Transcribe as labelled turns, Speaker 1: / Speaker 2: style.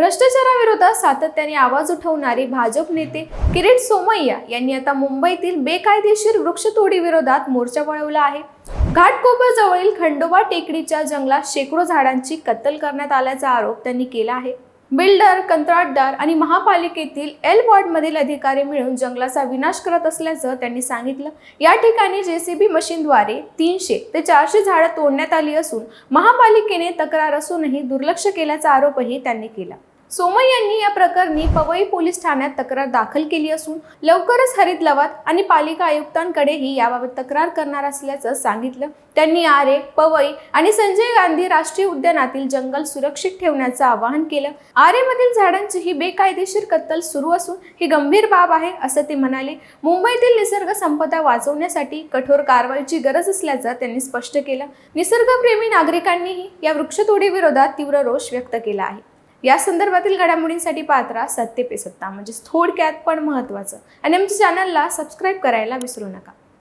Speaker 1: भ्रष्टाचाराविरोधात सातत्याने आवाज उठवणारे भाजप नेते किरीट सोमय्या यांनी आता मुंबईतील बेकायदेशीर वृक्षतोडीविरोधात मोर्चा वळवला आहे. घाटकोपर जवळील खंडोबा टेकडीच्या जंगलात शेकडो झाडांची कत्तल करण्यात आल्याचा आरोप त्यांनी केला आहे. बिल्डर कंत्राटदार आणि महापालिकेतील एल वॉर्डमधील अधिकारी मिळून जंगलाचा विनाश करत असल्याचं त्यांनी सांगितलं. या ठिकाणी जेसीबी मशीनद्वारे तीनशे ते चारशे झाडं तोडण्यात आली असून महापालिकेने तक्रार असूनही दुर्लक्ष केल्याचा आरोपही त्यांनी केला. सोमय यांनी या प्रकरणी पवई पोलीस ठाण्यात तक्रार दाखल केली असून लवकरच हरित लवाद आणि पालिका आयुक्तांकडेही याबाबत तक्रार करणार असल्याचं सांगितलं. त्यांनी आरे पवई आणि संजय गांधी राष्ट्रीय उद्यानातील जंगल सुरक्षित ठेवण्याचं आवाहन केलं. आरेमधील झाडांची ही बेकायदेशीर कत्तल सुरू असून ही गंभीर बाब आहे असं ते म्हणाले. मुंबईतील निसर्ग संपदा वाचवण्यासाठी कठोर कारवाईची गरज असल्याचं त्यांनी स्पष्ट केलं. निसर्गप्रेमी नागरिकांनीही या वृक्षतोडीविरोधात तीव्र रोष व्यक्त केला आहे. या संदर्भातील घडामोडींसाठी पात्रा सत्य पे सत्ता म्हणजेच थोडक्यात पण महत्त्वाचं आणि आमच्या चॅनलला सबस्क्राईब करायला विसरू नका.